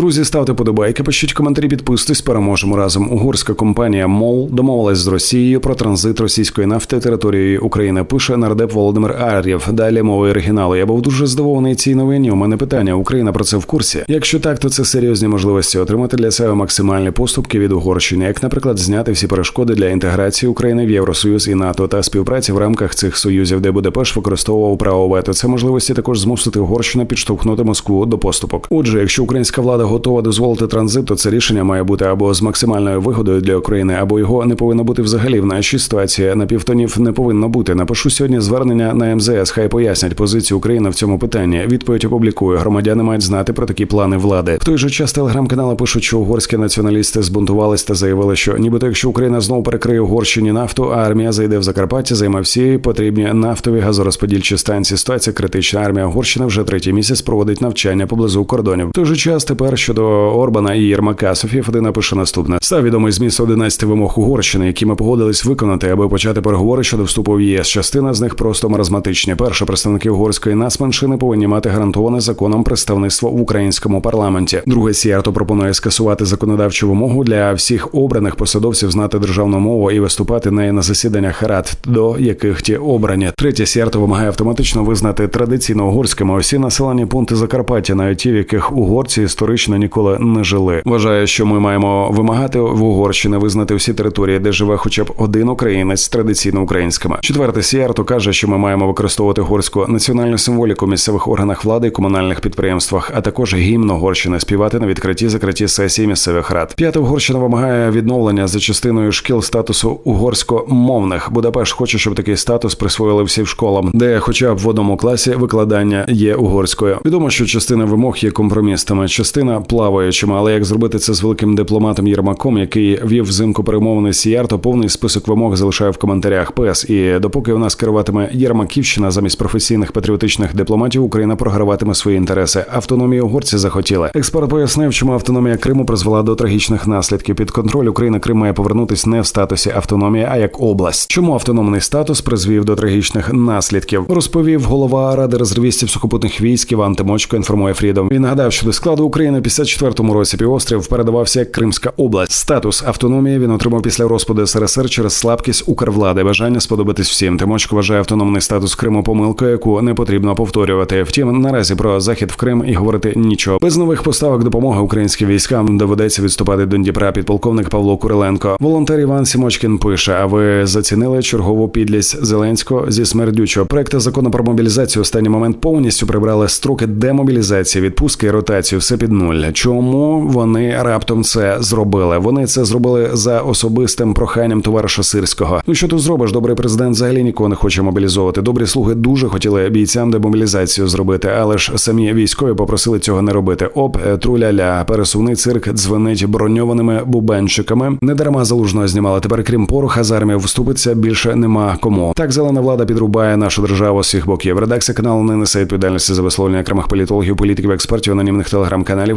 Друзі, ставте подобайки, пишіть коментарі, підписуйтесь, переможемо разом. Угорська компанія МОЛ домовилась з Росією про транзит російської нафти територією України. Пише нардеп Володимир Ар'єв. Далі мови оригіналу. Я був дуже здивований цій новині. У мене питання: Україна про це в курсі. Якщо так, то це серйозні можливості отримати для себе максимальні поступки від Угорщини, як, наприклад, зняти всі перешкоди для інтеграції України в Євросоюз і НАТО та співпраці в рамках цих союзів, де Будапешт використовував право вето. Це можливості також змусити Угорщину підштовхнути Москву до поступок. Отже, якщо українська влада готова дозволити транзит, то це рішення має бути або з максимальною вигодою для України, або його не повинно бути взагалі в нашій ситуації. На півтонів не повинно бути. Напишу сьогодні звернення на МЗС. Хай пояснять позицію України в цьому питанні. Відповідь опублікую. Громадяни мають знати про такі плани влади. В той же час телеграм-канали пишуть, що угорські націоналісти збунтувались та заявили, що нібито якщо Україна знову перекриє Угорщині нафту, а армія зайде в Закарпаття, займе всі потрібні нафтові газорозподільчі станції. Ситуація критична. Армія Угорщини вже третій місяць проводить навчання поблизу кордонів. В той же час тепер щодо Орбана і Єрмака Софія Федина пише наступне: став відомий зміст 11 вимог Угорщини, які ми погодились виконати, аби почати переговори щодо вступу в ЄС. Частина з них просто маразматичні. Перше, представники угорської нацменшини повинні мати гарантоване законом представництво в українському парламенті. Друге, Сіарто пропонує скасувати законодавчу вимогу для всіх обраних посадовців знати державну мову і виступати нею на засіданнях рад, до яких ті обрані. Третє, Сіарто вимагає автоматично визнати традиційно угорськими усі населені пункти Закарпаття, навіть ті, в яких угорці історично ніколи не жили. Вважаю, що ми маємо вимагати в Угорщини визнати всі території, де живе хоча б один українець традиційно українськими. Четверте, Сіарто каже, що ми маємо використовувати угорську національну символіку в місцевих органах влади і комунальних підприємствах, а також гімн Угорщини співати на відкритті закритті сесії місцевих рад. П'яте Угорщина вимагає відновлення за частиною шкіл статусу угорськомовних. Будапешт хоче, щоб такий статус присвоїли всім школам, де, хоча б в одному класі, викладання є угорською. Відомо, що частина вимог є компромісними, частина плаваючими, але як зробити це з великим дипломатом Єрмаком, який вів взимку перемовини Сіяр, то повний список вимог залишаю в коментарях. ПС і допоки в нас керуватиме Єрмаківщина замість професійних патріотичних дипломатів, Україна програватиме свої інтереси. Автономію угорці захотіли. Експерт пояснив, чому автономія Криму призвела до трагічних наслідків. Під контроль України Крим має повернутись не в статусі автономії, а як область. Чому автономний статус призвів до трагічних наслідків? Розповів голова ради резервістів сухопутних військ Іван Тимочко. Інформує Фрідом. Він нагадав, що до складу України в 54-му році півострів передавався як Кримська область. Статус автономії він отримав після розпаду СРСР через слабкість Укрвлади, бажання сподобатись всім. Тимочко вважає автономний статус Криму помилкою, яку не потрібно повторювати. Втім, наразі про захід в Крим і говорити нічого. Без нових поставок допомоги українським військам доведеться відступати до Дніпра. Підполковник Павло Куриленко. Волонтер Іван Сімочкін пише: А ви зацінили чергову підлість Зеленського зі смердючого проекти закону про мобілізацію. Останній момент повністю прибрали строки демобілізації, відпустки і ротацію. Все під нуль. Чому вони раптом це зробили? Вони це зробили за особистим проханням товариша Сирського. Ну що тут зробиш? Добрий президент взагалі нікого не хоче мобілізовувати. Добрі слуги дуже хотіли бійцям демобілізацію зробити, але ж самі військові попросили цього не робити. Оп, е, труляля, пересувний цирк дзвенить броньованими бубенчиками. Не дарма залужного знімали. Тепер крім поруха з армією вступиться більше нема кому. Так зелена влада підрубає нашу державу з всіх боків. Редакція каналу не несе відповідальності за висловлення окремих політологів, політиків, експертів, анонімних телеграм-каналів.